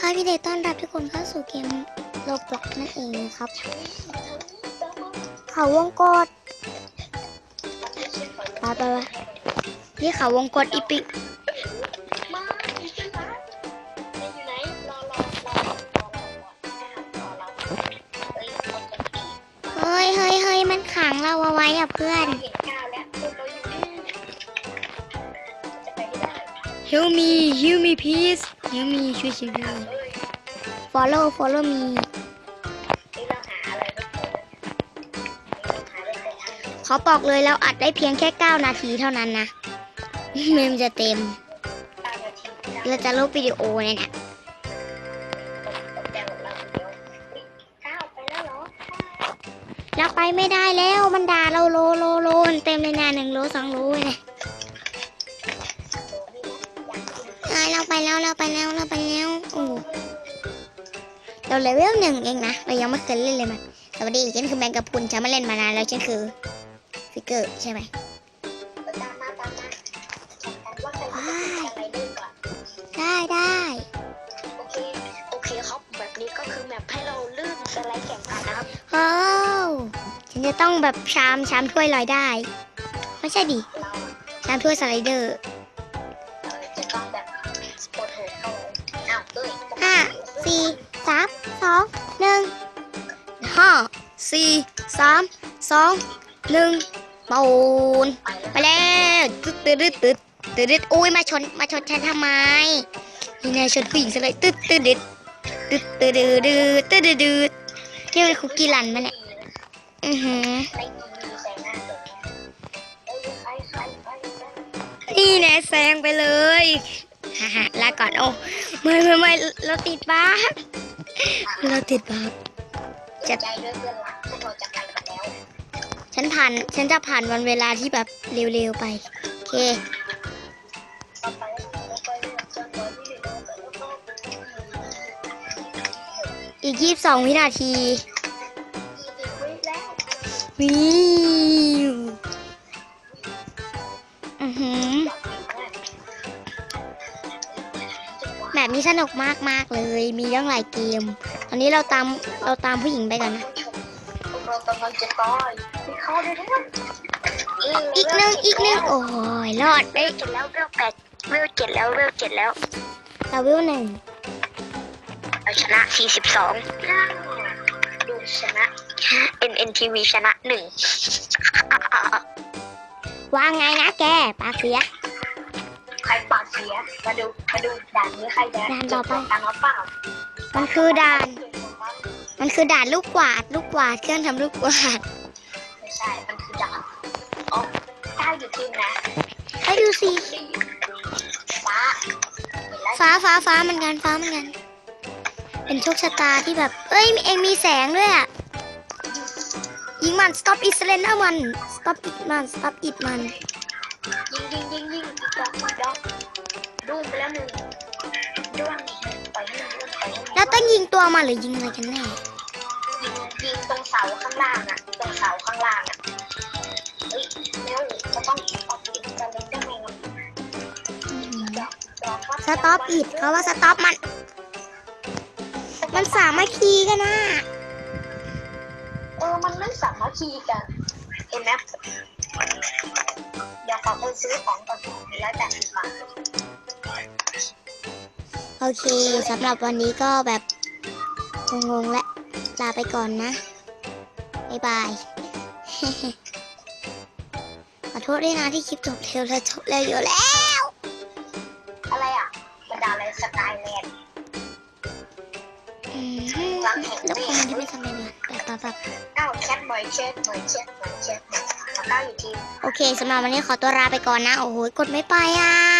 ค่ะพี่เดต้อนรับทุกคนเข้าสู่เกมโลบล็อกนั่นเองนะครับ เขาวงกอดไปไปไปนี่เขาวงกอดอีปิเฮ้ยเฮ้ยเฮ้ยมันขังเราเอาไว้อะเพื่อน Help me, help me, please. Help me, ช่วยฉันด้วย Follow Follow me เฮ้ยเราหาอะไรไม่เจอเราหาอะไรไม่เจอขอบอกเลยเราอัดได้เพียงแค่ 9 นาทีเท่านั้นนะเมมจะเต็ม เราจะลบวิดีโอเนี่ยนะเราไปไม่ได้แล้วมันด่าเราโลโลโลมันเต็มเลยนะหนึ่งโลสองโลเลยเอ้ยเราไปแล้วเราไปแล้วเราไปแล้วโอ้ เราเลเวลหนึ่งเองนะ เรายังไม่เคยเล่นเลยมันสวัสดีฉันคือแมงกะพุนฉันมาเล่นมานานแล้วฉันคือฟิกเกอร์ใช่ไหมตามมาตามมาแข่งกันว่าใครจะเป็นอะได้ได้โอเคโอเคครับแบบนี้ก็คือแมปให้เราลื่นสไลด์แข่งกันนะครับโอ้ฉันจะต้องแบบชามชามถ้วยลอยได้ ไม่ใช่ดิชามถ้วยสไลเดอร์ สองหนึ่งห้าสี่สามสองหนึ่งปูนไปแล้วไปแล้วตึ๊ดตึ๊ดตึ๊ดตึ๊ดตึ๊ดตึ๊ดอุ้ยมาชนมาชนฉันทำไมนี่นายชนผู้หญิงซะเลยตึ๊ดตึ๊ดตึ๊ดตึ๊ดตึ๊ดตึ๊ดตึ๊ดตึ๊ดนี่เป็นคุกกี้รันไหมเนี่ยอือหือไม่มีแสงหน้าเลยเอ้ยใครใครใครใครนี่แน่แซงไปเลยฮ่าฮ่าลาก่อนโอ้ไม่ไม่ไม่เราติดบั๊ก เราติดบั๊กจะใจด้วยเพื่อนรักพวกเราจะไปกันแล้วฉันผ่านฉันจะผ่านวันเวลาที่แบบเร็วๆไป โอเคต่อไปแล้วไปเรื่องจะร้อยที่เหลือแล้วก็อีกยี่สิบสองวินาทีอีกวิแล้ววิวอือหือ แบบนี้สนุกมากๆเลย มีเรื่องหลายเกม ตอนนี้เราตามเราตามผู้หญิงไปก่อนนะพวกเรากำลังจะตายมีเข้าด้วยนะอีกหนึ่งอีกหนึ่งโอ้ยรอดเวลเจ็ดแล้วเวลแปดเวลเจ็ดแล้วเวลเจ็ดแล้วเราวิวหนึ่งเราชนะ42ดูชนะ NNTV ชนะหนึ่งว่าไงนะแกปากเสียใคร ปากเสียมาดูมาดูด่านนี้ใครจะด่านต่อไปกันหรือเปล่ามันคือด่าน มันคือด่านลูกกวาด ลูกกวาด เครื่องทำลูกกวาดไม่ใช่ มันคือด่านอ๋อก้าวอยู่ทีมนะไปดูสิฟ้าเห็นแล้วฟ้าฟ้าฟ้ามันกันฟ้ามันกัน เป็นโชคชะตาที่แบบ เอ้ยเองมีแสงด้วยอะ ยิงมัน stop it เ l นเ n อร์มัน stop it มัน stop it มัน แล้วหนึ่งด้วงอีกหนึ่งไปให้มันด้วงไปให้มันแล้วต้องยิงตัวมันหรือยิงอะไรกันแน่ยิงยิงตรงเสาข้างล่างอะ ตรงเสาข้างล่างอะเฮ้ยแล้วจะต้องออกอีกจะเล่นได้ไหมเนาะดอกดอกว่าสต็อปอิดเขาว่าสต็อปมัน มันสามัคคีกันนะเออมันไม่สามัคคีกันเห็นไหมเดี๋ยวขอไปซื้อของก่อนร้อยแปดสิบบาท โอเคสำหรับวันนี้ก็แบบงงๆและลาไปก่อนนะ บ๊ายบาย ขอโทษด้วยนะที่คลิปจบเร็วแล้วจบเร็วอยู่แล้ว อะไรอะบรรดาอะไรสกายแลนด์อืมแล้วคนที่ไม่ทำอะไรเนี่ยแบบแบบแบบอ้าวแคทบอยเช็ดบอยเช็ดบอยเช็ดแล้วก็อยู่ที่โอเคสำหรับวันนี้ขอตัวลาไปก่อนนะ โอ้โหกดไม่ไปอะ